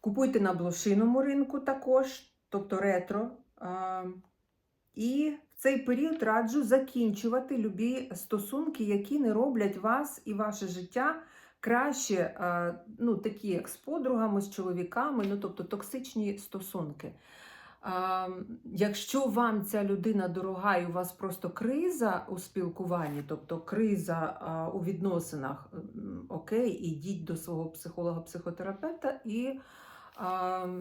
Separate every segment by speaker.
Speaker 1: Купуйте на блошиному ринку також, тобто ретро. І в цей період раджу закінчувати любі стосунки, які не роблять вас і ваше життя краще, ну, такі як з подругами, з чоловіками, ну, тобто токсичні стосунки. Якщо вам ця людина дорога і у вас просто криза у спілкуванні, тобто криза у відносинах, окей, ідіть до свого психолога-психотерапевта і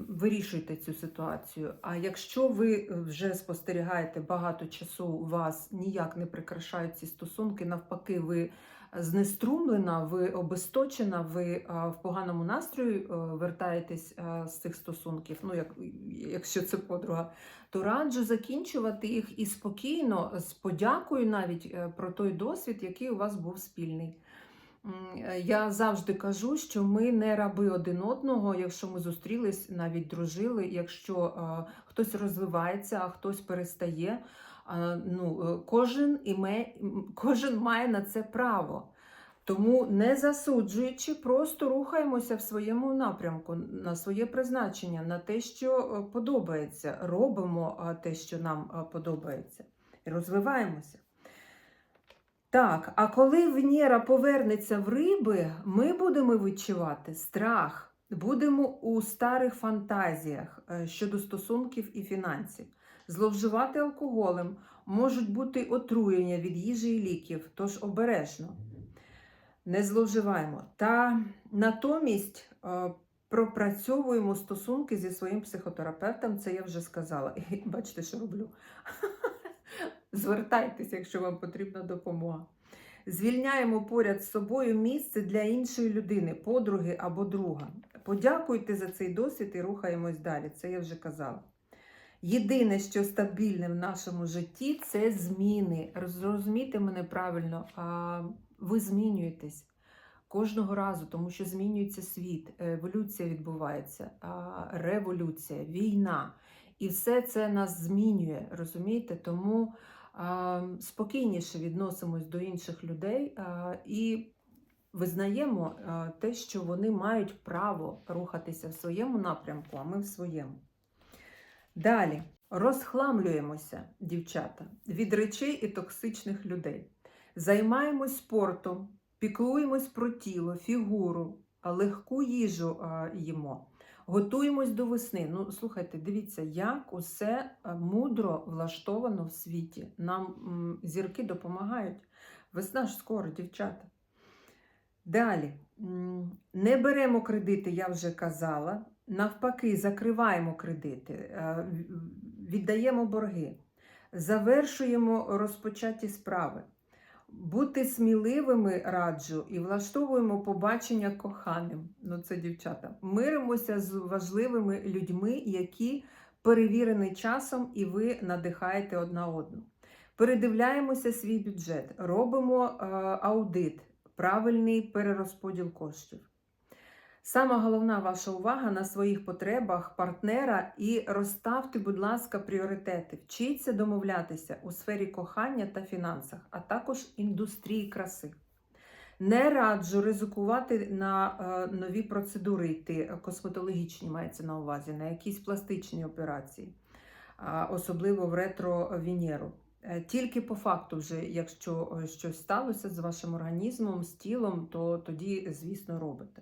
Speaker 1: вирішуйте цю ситуацію. А якщо ви вже спостерігаєте багато часу, у вас ніяк не прикрашають ці стосунки, навпаки, ви знеструмлена, ви обесточена, ви в поганому настрої вертаєтесь з цих стосунків, ну як, якщо це подруга, то раджу закінчувати їх і спокійно, з подякою навіть е, про той досвід, який у вас був спільний. Е, Я завжди кажу, що ми не раби один одного, якщо ми зустрілись, навіть дружили, якщо е, хтось розвивається, а хтось перестає. Ну, е, кожен, іме, кожен має на це право. Тому не засуджуючи, просто рухаємося в своєму напрямку, на своє призначення, на те, що е, подобається. Робимо те, що нам е, подобається, і розвиваємося. Так, а коли Венера повернеться в риби, ми будемо відчувати страх, будемо у старих фантазіях щодо стосунків і фінансів. Зловживати алкоголем можуть бути отруєння від їжі і ліків, тож обережно. Не зловживаємо. Та натомість е, пропрацьовуємо стосунки зі своїм психотерапевтом, це я вже сказала. І бачите, що роблю. Звертайтеся, якщо вам потрібна допомога. Звільняємо поряд з собою місце для іншої людини, подруги або друга. Подякуйте за цей досвід і рухаємось далі. Це я вже казала. Єдине, що стабільне в нашому житті, це зміни. Зрозумійте мене правильно, ви змінюєтесь кожного разу, тому що змінюється світ, еволюція відбувається, революція, війна. І все це нас змінює, розумієте? Тому спокійніше відносимось до інших людей і визнаємо те, що вони мають право рухатися в своєму напрямку, а ми в своєму. Далі розхламлюємося, дівчата, від речей і токсичних людей. Займаємось спортом, піклуємось про тіло, фігуру, легку їжу їмо. Готуємось до весни. Ну, слухайте, дивіться, як усе мудро влаштовано в світі. Нам м, зірки допомагають. Весна ж скоро, дівчата. Далі. Не беремо кредити, я вже казала. Навпаки, закриваємо кредити, е, віддаємо борги, завершуємо розпочаті справи. Бути сміливими раджу і влаштовуємо побачення коханим. Ну, це дівчата. Миримося з важливими людьми, які перевірені часом, і ви надихаєте одна одну. Передивляємося свій бюджет, робимо е, аудит, правильний перерозподіл коштів. Сама головна ваша увага на своїх потребах партнера і розставте, будь ласка, пріоритети. Вчіться домовлятися у сфері кохання та фінансах, а також індустрії краси. Не раджу ризикувати на е, нові процедури йти, е, косметологічні мається на увазі, на якісь пластичні операції. особливо в ретро-венеру. Е, Тільки по факту, вже, якщо щось сталося з вашим організмом, з тілом, то тоді, звісно, робите.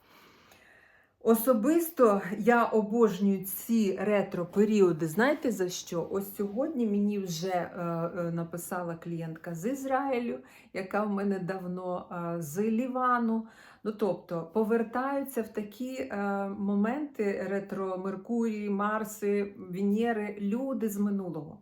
Speaker 1: Особисто я обожнюю ці ретро-періоди. Знаєте за що? Ось сьогодні мені вже е, е, написала клієнтка з Ізраїлю, яка в мене давно е, з Лівану. Ну, тобто повертаються в такі моменти ретро Меркурій, Марси, Венери, люди з минулого.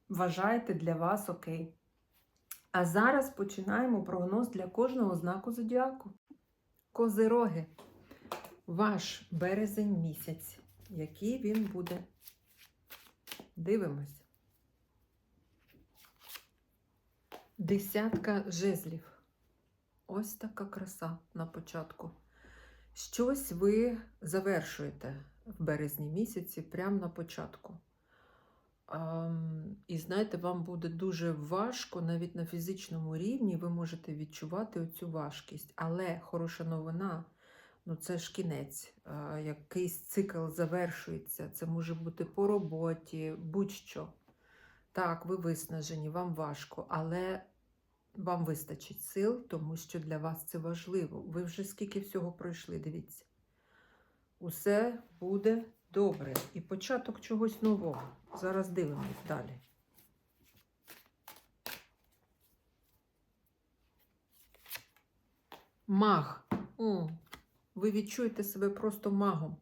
Speaker 1: вважаєте для вас окей. А зараз починаємо прогноз для кожного знаку зодіаку. Козироги. Ваш березень місяць. Який він буде? Дивимось. Десятка жезлів. Ось така краса на початку. Щось ви завершуєте в березні місяці, прямо на початку. І знаєте, вам буде дуже важко, навіть на фізичному рівні ви можете відчувати оцю важкість. Але хороша новина, ну це ж кінець. Якийсь цикл завершується. Це може бути по роботі, будь-що. Так, ви виснажені, вам важко, але вам вистачить сил, тому що для вас це важливо. Ви вже скільки всього пройшли, дивіться. Усе буде добре. І початок чогось нового. Зараз дивимось далі. Маг. О, ви відчуєте себе просто магом.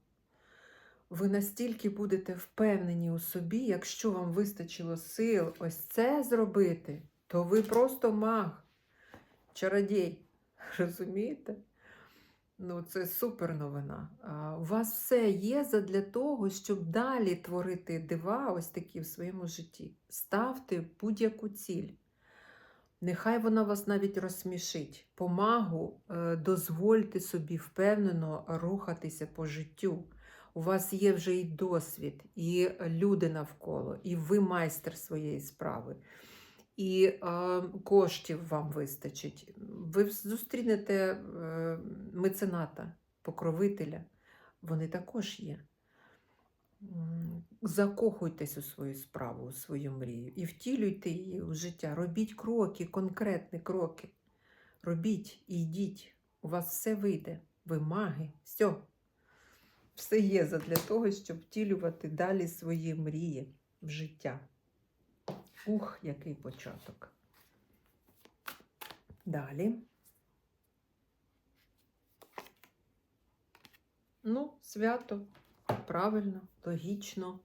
Speaker 1: Ви настільки будете впевнені у собі, якщо вам вистачило сил ось це зробити, то ви просто маг, чародій. Розумієте? Ну, це супер новина. У вас все є задля того, щоб далі творити дива, ось такі в своєму житті. Ставте будь-яку ціль. Нехай вона вас навіть розсмішить. Помагу е, дозвольте собі впевнено рухатися по життю. У вас є вже і досвід, і люди навколо, і ви майстер своєї справи, і е, коштів вам вистачить. Ви зустрінете е, мецената, покровителя. Вони також є. Закохуйтесь у свою справу, у свою мрію і втілюйте її у життя. Робіть кроки, конкретні кроки. Робіть йдіть. У вас все вийде. Ви маги. Все. Все є для того, щоб втілювати далі свої мрії в життя. Ух, який початок. Далі. Ну, свято. Правильно, логічно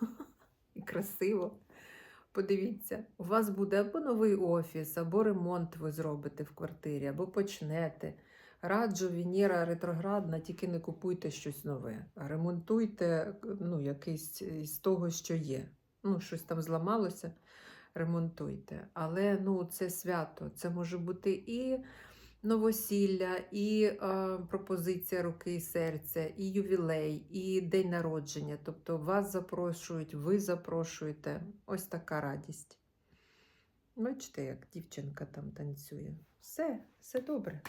Speaker 1: і красиво. Подивіться, у вас буде або новий офіс, або ремонт ви зробите в квартирі, або почнете. Раджу, Венера ретроградна, тільки не купуйте щось нове. а Ремонтуйте ну, якийсь із того, що є. Ну, щось там зламалося, ремонтуйте. Але ну, це свято, це може бути і новосілля, і е, пропозиція руки і серця, і ювілей, і день народження. Тобто вас запрошують, ви запрошуєте. Ось така радість. Бачите, як дівчинка там танцює. Все, все добре.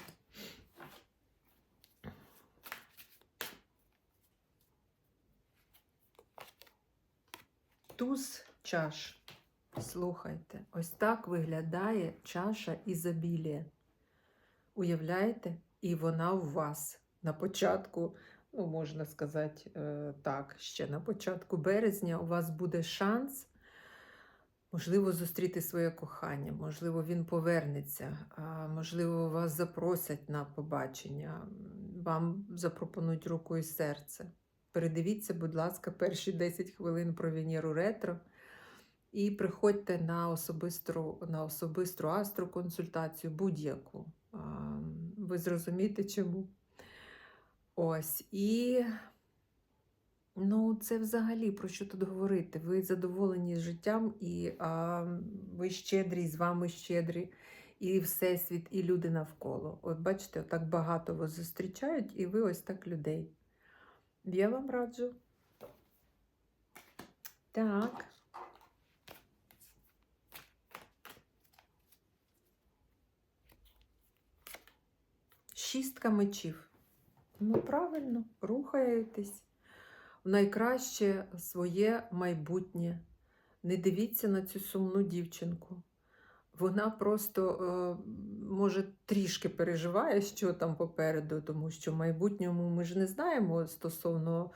Speaker 1: Туз чаш. Слухайте, ось так виглядає чаша ізобілія. Уявляєте? І вона у вас на початку, ну, можна сказати е, так, ще на початку березня у вас буде шанс, можливо, зустріти своє кохання, можливо, він повернеться, можливо, вас запросять на побачення, вам запропонують руку і серце. Передивіться, будь ласка, перші 10 хвилин про Венеру ретро. І приходьте на особисту, на особисту астроконсультацію будь-яку. Ви зрозумієте чому. Ось. І ну, це взагалі про що тут говорити? Ви задоволені життям, і а, ви щедрі, і з вами щедрі, і Всесвіт, і люди навколо. От бачите, так багато вас зустрічають, і ви ось так людей. Я вам раджу. Так. Шістка мечів. Ну, правильно, рухаєтесь в найкраще своє майбутнє. Не дивіться на цю сумну дівчинку. Вона просто, е, може, трішки переживає, що там попереду, тому що в майбутньому ми ж не знаємо стосовно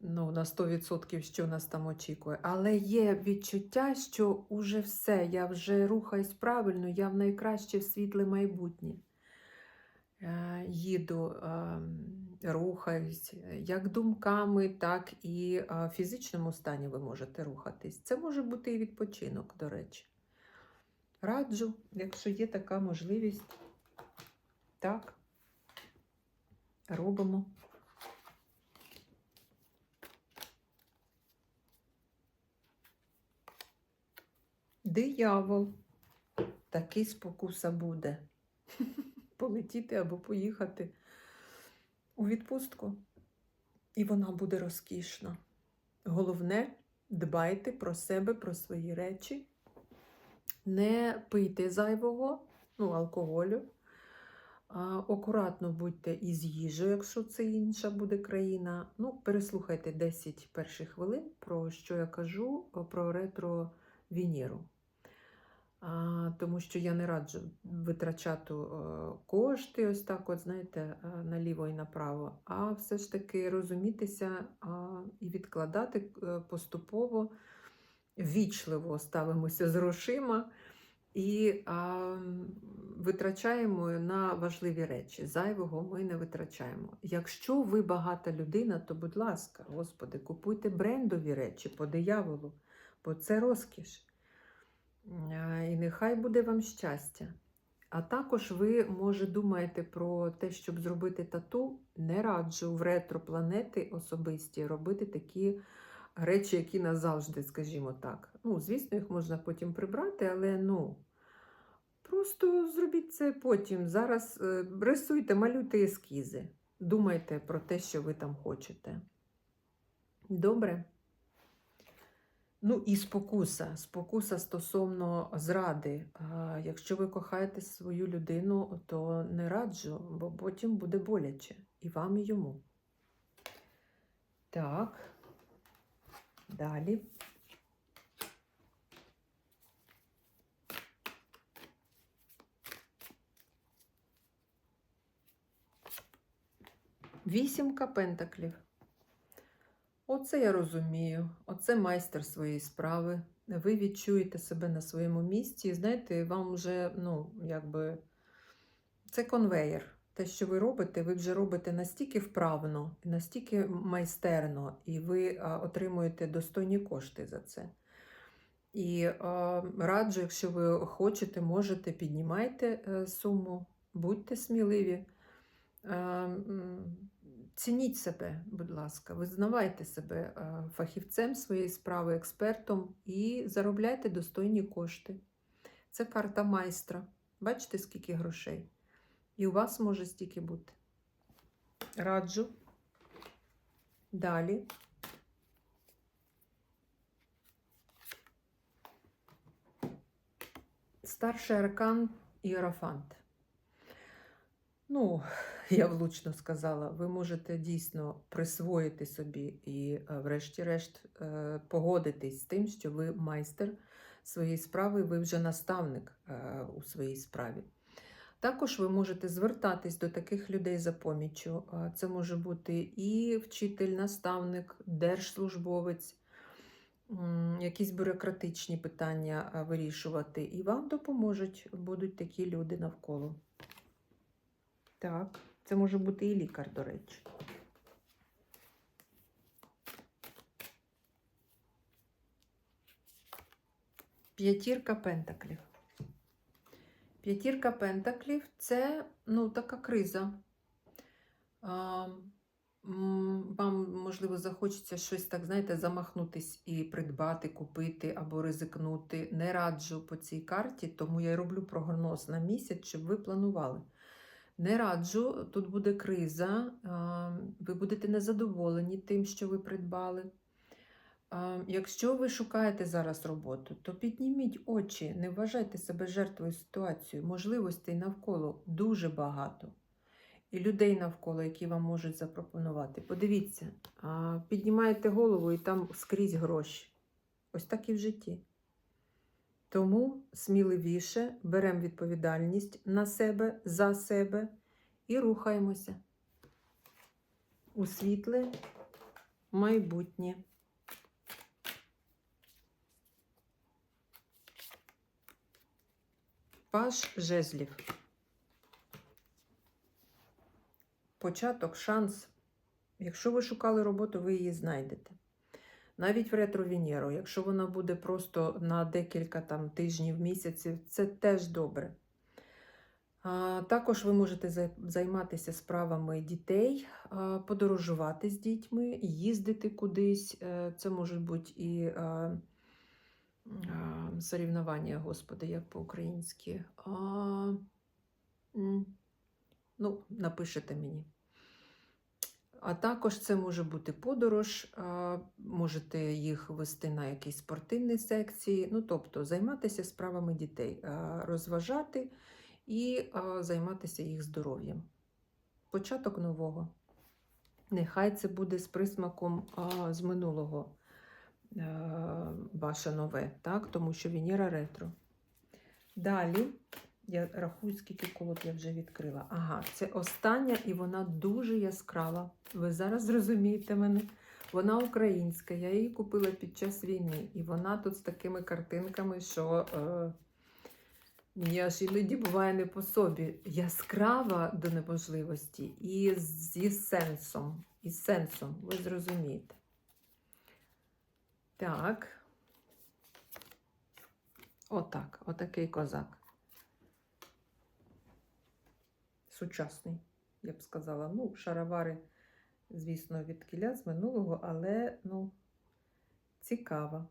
Speaker 1: ну, на 100%, що нас там очікує. Але є відчуття, що уже все, я вже рухаюсь правильно, я в найкраще в світле майбутнє. Е, Їду, е, рухаюсь, як думками, так і е, в фізичному стані ви можете рухатись. Це може бути і відпочинок, до речі. Раджу, якщо є така можливість, так, робимо. Диявол. Такий спокуса буде. Полетіти або поїхати у відпустку. І вона буде розкішна. Головне, дбайте про себе, про свої речі. Не пийте зайвого, ну, алкоголю. Акуратно будьте із їжею, якщо це інша буде країна. Ну, переслухайте 10 перших хвилин, про що я кажу, про ретро Венеру. Тому що я не раджу витрачати е, кошти, ось так, от, знаєте, е, наліво і направо, а все ж таки розумітися і відкладати е, поступово, вічливо ставимося з грошима і а, витрачаємо на важливі речі. Зайвого ми не витрачаємо. Якщо ви багата людина, то, будь ласка, Господи, купуйте брендові речі по дияволу, бо це розкіш. І нехай буде вам щастя. А також ви, може, думаєте про те, щоб зробити тату. Не раджу в ретро-планети особисті робити такі речі, які назавжди, скажімо так. Ну, звісно, їх можна потім прибрати, але ну, просто зробіть це потім. Зараз е, рисуйте, малюйте ескізи. Думайте про те, що ви там хочете. Добре? Ну і спокуса. Спокуса стосовно зради. Якщо ви кохаєте свою людину, то не раджу, бо потім буде боляче і вам, і йому. Так. Далі. Вісімка пентаклів. Оце я розумію. Оце майстер своєї справи. Ви відчуєте себе на своєму місці, і знаєте, вам вже, ну, якби, це конвеєр. Те, що ви робите, ви вже робите настільки вправно, настільки майстерно, і ви отримуєте достойні кошти за це. І раджу, якщо ви хочете, можете, піднімайте е, суму, будьте сміливі. Цініть себе, будь ласка, визнавайте себе е, фахівцем своєї справи, експертом і заробляйте достойні кошти. Це карта майстра. Бачите, скільки грошей? І у вас може стільки бути. Раджу. Далі. Старший аркан Іерофант. Ну, я влучно сказала, ви можете дійсно присвоїти собі і, е, врешті-решт, е, погодитись з тим, що ви майстер своєї справи, ви вже наставник е, у своїй справі. Також ви можете звертатись до таких людей за поміччю. Це може бути і вчитель, наставник, держслужбовець, якісь бюрократичні питання вирішувати, і вам допоможуть, будуть такі люди навколо. Так, це може бути і лікар, до речі. П'ятірка пентаклів. П'ятірка пентаклів це ну, така криза. А, Вам, можливо, захочеться щось так, знаєте, замахнутись і придбати, купити або ризикнути. Не раджу по цій карті, тому я й роблю прогноз на місяць, щоб ви планували. Не раджу, тут буде криза, ви будете незадоволені тим, що ви придбали. Якщо ви шукаєте зараз роботу, то підніміть очі, не вважайте себе жертвою ситуації. Можливостей навколо дуже багато. І людей навколо, які вам можуть запропонувати. Подивіться, піднімаєте голову і там скрізь гроші. Ось так і в житті. Тому сміливіше беремо відповідальність на себе, за себе і рухаємося у світле майбутнє. Паш жезлів. Початок, шанс. Якщо ви шукали роботу, ви її знайдете. Навіть в ретро-Венеру, якщо вона буде просто на декілька там, тижнів, місяців, це теж добре. А, також ви можете займатися справами дітей, а, подорожувати з дітьми, їздити кудись. Е, Це можуть бути і а, а, соревнування, господи, як по-українськи. А, ну, напишете мені. А також це може бути подорож, можете їх вести на якісь спортивні секції, ну тобто займатися справами дітей, розважати і займатися їх здоров'ям. Початок нового. Нехай це буде з присмаком з минулого ваше нове, так? тому що Венера ретро. Далі. Я рахую, скільки колод я вже відкрила. Ага, це остання, і вона дуже яскрава. Ви зараз зрозумієте мене. Вона українська, я її купила під час війни. І вона тут з такими картинками, що е, мені аж іноді буває не по собі. Яскрава до неможливості і зі сенсом. І сенсом, ви зрозумієте. Так. Отак, отакий козак. Сучасний, я б сказала. Ну, шаровари, звісно, від кіля з минулого, але ну, цікаво.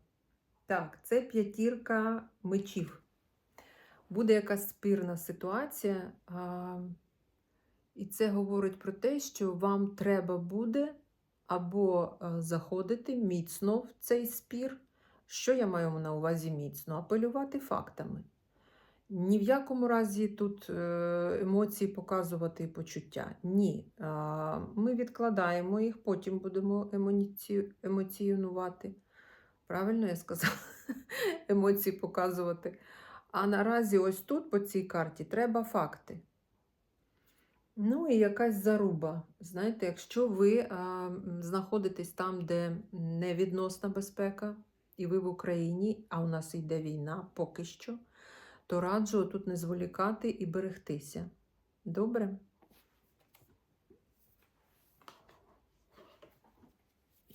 Speaker 1: Так, це п'ятірка мечів. Буде якась спірна ситуація, а, і це говорить про те, що вам треба буде або заходити міцно в цей спір. Що я маю на увазі міцно? Апелювати фактами. Ні в якому разі тут е, емоції показувати і почуття. Ні. Ми відкладаємо їх, потім будемо емоціонувати. Правильно я сказала? Емоції показувати. А наразі, ось тут, по цій карті, треба факти. Ну і якась заруба. Знаєте, якщо ви а, знаходитесь там, де невідносна безпека, і ви в Україні, а у нас йде війна поки що то раджу тут не зволікати і берегтися. Добре?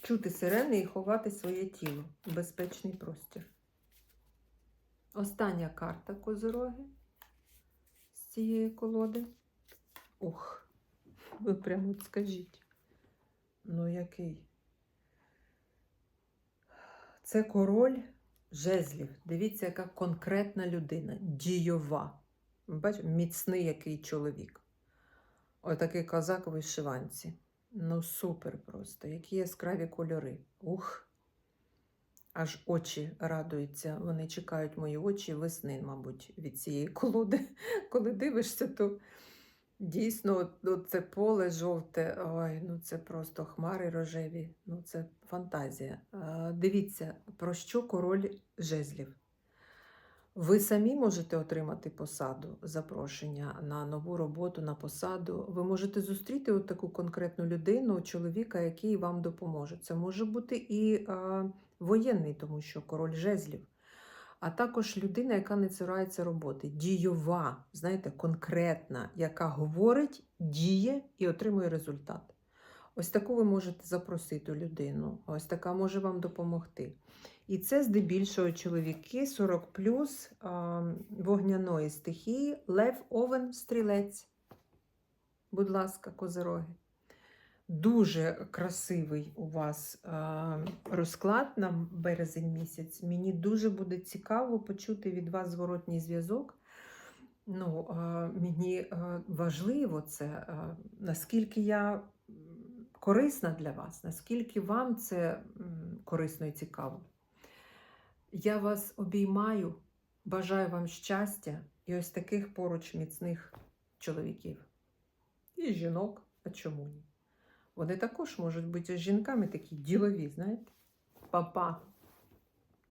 Speaker 1: Чути сирени і ховати своє тіло. Безпечний простір. Остання карта козороги з цієї колоди. Ух, ви прямо скажіть. Ну, який? Це король жезлів. Дивіться, яка конкретна людина, дійова. Бачите, міцний який чоловік. Отакий козак у вишиванці. Ну, супер просто. Які яскраві кольори. Ух. Аж очі радуються. Вони чекають мої очі весни, мабуть, від цієї колоди. Коли дивишся, то дійсно це поле жовте. Ой, ну це просто хмари рожеві. Ну це фантазія. Дивіться, про що король жезлів. Ви самі можете отримати посаду, запрошення на нову роботу, на посаду. Ви можете зустріти от таку конкретну людину, чоловіка, який вам допоможе. Це може бути і е, воєнний, тому що король жезлів, а також людина, яка не цурається роботи, дійова, знаєте, конкретна, яка говорить, діє і отримує результат. Ось таку ви можете запросити людину, ось така може вам допомогти. І це здебільшого чоловіки 40 плюс вогняної стихії, лев, овен, стрілець. Будь ласка, козероги. Дуже красивий у вас розклад на березень місяць. Мені дуже буде цікаво почути від вас зворотній зв'язок. Ну, мені важливо це, наскільки я корисна для вас, наскільки вам це корисно і цікаво. Я вас обіймаю, бажаю вам щастя і ось таких поруч міцних чоловіків. І жінок, а чому ні? Вони також можуть бути жінками такі ділові, знаєте? Па-па!